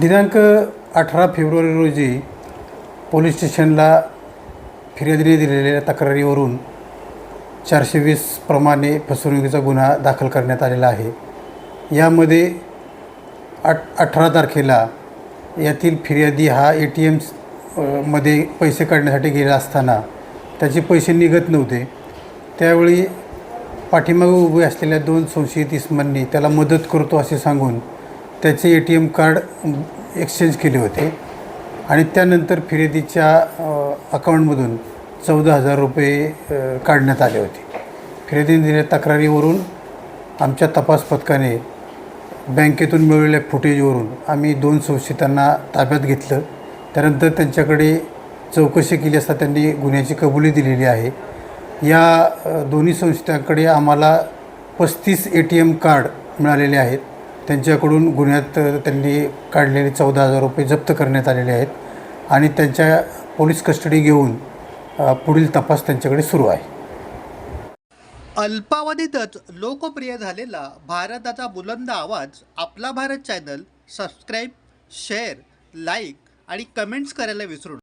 दिनांक अठरा फेब्रुवारी रोजी पोलीस स्टेशनला फिर्यादीने दिलेल्या तक्रारीवरून चारशे वीस प्रमाणे फसवणुकीचा गुन्हा दाखल करण्यात आलेला आहे. यामध्ये अठ अठरा तारखेला यातील फिर्यादी हा ए टी एममध्ये पैसे काढण्यासाठी गेला असताना त्याचे पैसे निघत नव्हते. त्यावेळी पाठीमागे उभे असलेल्या दोन संशयित इसमांनी त्याला मदत करतो असे सांगून त्याचे A T M card exchange केले होते. आणि त्यानंतर फिर्यादीच्या अकाऊंटमधून अकाउंटमधून चौदा हजार रुपये काढण्यात आले होते. फिर्यादीने दिलेल्या तक्रारीवरून आमच्या तपास पथकाने बँकेतून मिळवलेल्या फुटेजवरून आम्ही दोन संशयितांना ताब्यात घेतलं. त्यानंतर त्यांच्याकडे चौकशी केली असता त्यांनी गुन्ह्याची कबुली दिलेली आहे. या दोन्ही संशयितांकडे आम्हाला पस्तीस ए टी एम कार्ड मिळालेले आहेत. त्यांच्याकडून गुन्ह्यात त्यांनी काढलेले चौदा हजार रुपये जप्त करण्यात आलेले आहेत आणि त्यांच्या पोलीस कस्टडी घेऊन पुढील तपास त्यांच्याकडे सुरू आहे. अल्पावधीतच लोकप्रिय झालेला भारताचा बुलंद आवाज Aapla Bharat channel subscribe share like आणि कमेंट्स करायला विसरू